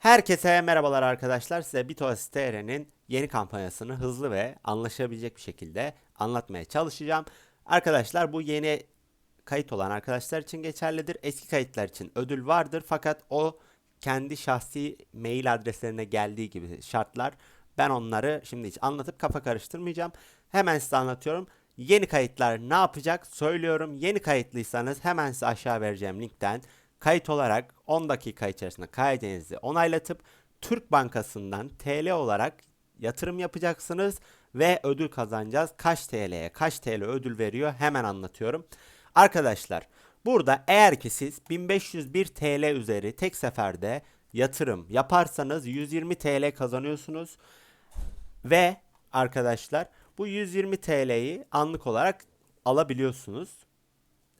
Herkese merhabalar arkadaşlar. Size BitOS TR'nin yeni kampanyasını hızlı ve anlaşabilecek bir şekilde anlatmaya çalışacağım. Arkadaşlar bu yeni kayıt olan arkadaşlar için geçerlidir. Eski kayıtlar için ödül vardır fakat o kendi şahsi mail adreslerine geldiği gibi şartlar. Ben onları şimdi hiç anlatıp kafa karıştırmayacağım. Hemen size anlatıyorum. Yeni kayıtlar ne yapacak söylüyorum. Yeni kayıtlıysanız hemen size aşağı vereceğim linkten kayıt olarak 10 dakika içerisinde kaydınızı onaylatıp Türk Bankası'ndan TL olarak yatırım yapacaksınız ve ödül kazanacağız. Kaç TL'ye kaç TL ödül veriyor hemen anlatıyorum. Arkadaşlar burada eğer ki siz 1501 TL üzeri tek seferde yatırım yaparsanız 120 TL kazanıyorsunuz. Ve arkadaşlar bu 120 TL'yi anlık olarak alabiliyorsunuz.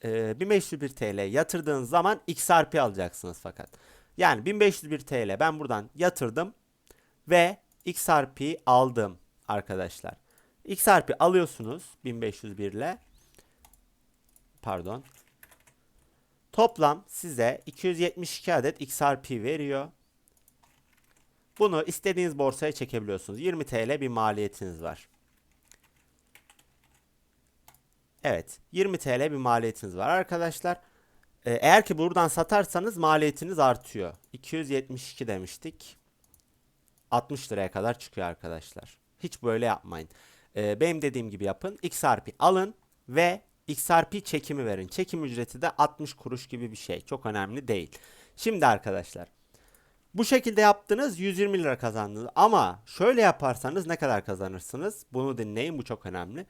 Ee, 1501 TL yatırdığınız zaman XRP alacaksınız fakat. Yani 1501 TL ben buradan yatırdım ve XRP aldım arkadaşlar. XRP alıyorsunuz 1501 ile. Pardon. Toplam size 272 adet XRP veriyor. Bunu istediğiniz borsaya çekebiliyorsunuz. 20 TL bir maliyetiniz var. Evet, 20 TL bir maliyetiniz var arkadaşlar. Ee, eğer ki buradan satarsanız maliyetiniz artıyor. 272 demiştik. 60 liraya kadar çıkıyor arkadaşlar. Hiç böyle yapmayın. Ee, benim dediğim gibi yapın. XRP alın ve XRP çekimi verin. Çekim ücreti de 60 kuruş gibi bir şey. Çok önemli değil. Şimdi arkadaşlar. Bu şekilde yaptınız 120 lira kazandınız. Ama şöyle yaparsanız ne kadar kazanırsınız? Bunu dinleyin bu çok önemli.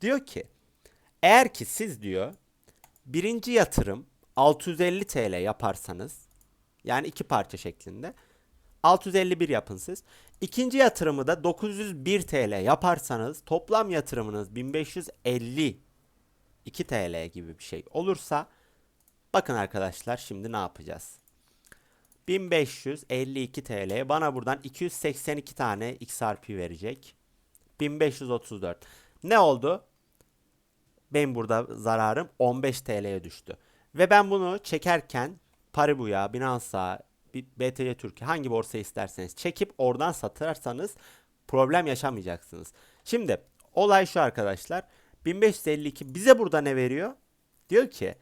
Diyor ki eğer ki siz diyor birinci yatırım 650 TL yaparsanız yani iki parça şeklinde 651 yapın siz. İkinci yatırımı da 901 TL yaparsanız toplam yatırımınız 1550 2 TL gibi bir şey olursa bakın arkadaşlar şimdi ne yapacağız? 1552 TL bana buradan 282 tane XRP verecek. 1534. Ne oldu? Benim burada zararım 15 TL'ye düştü. Ve ben bunu çekerken Paribu'ya, Binance'a, BTC Türkiye hangi borsa isterseniz çekip oradan satarsanız problem yaşamayacaksınız. Şimdi olay şu arkadaşlar. 1552 bize burada ne veriyor? Diyor ki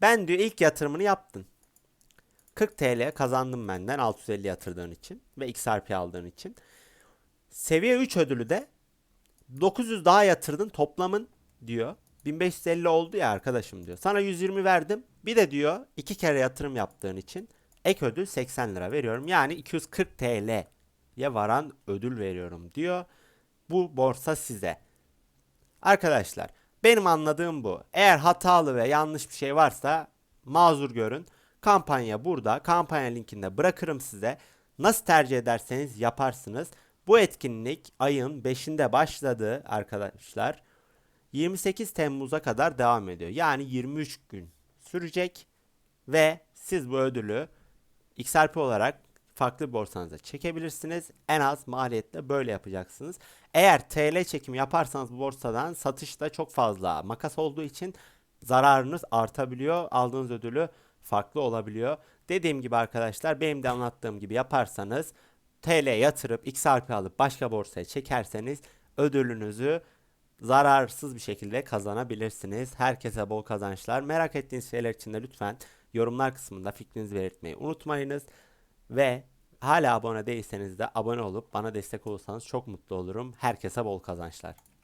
ben diyor ilk yatırımını yaptın. 40 TL kazandım benden 650 yatırdığın için ve XRP aldığın için. Seviye 3 ödülü de 900 daha yatırdın toplamın diyor. 1550 oldu ya arkadaşım diyor. Sana 120 verdim. Bir de diyor iki kere yatırım yaptığın için ek ödül 80 lira veriyorum. Yani 240 TL'ye varan ödül veriyorum diyor. Bu borsa size. Arkadaşlar benim anladığım bu. Eğer hatalı ve yanlış bir şey varsa mazur görün. Kampanya burada. Kampanya linkinde bırakırım size. Nasıl tercih ederseniz yaparsınız. Bu etkinlik ayın 5'inde başladı arkadaşlar. 28 Temmuz'a kadar devam ediyor. Yani 23 gün sürecek ve siz bu ödülü XRP olarak farklı borsanıza çekebilirsiniz. En az maliyetle böyle yapacaksınız. Eğer TL çekimi yaparsanız borsadan satışta çok fazla makas olduğu için zararınız artabiliyor. Aldığınız ödülü farklı olabiliyor. Dediğim gibi arkadaşlar benim de anlattığım gibi yaparsanız TL yatırıp XRP alıp başka borsaya çekerseniz ödülünüzü zararsız bir şekilde kazanabilirsiniz. Herkese bol kazançlar. Merak ettiğiniz şeyler için de lütfen yorumlar kısmında fikrinizi belirtmeyi unutmayınız. Ve hala abone değilseniz de abone olup bana destek olursanız çok mutlu olurum. Herkese bol kazançlar.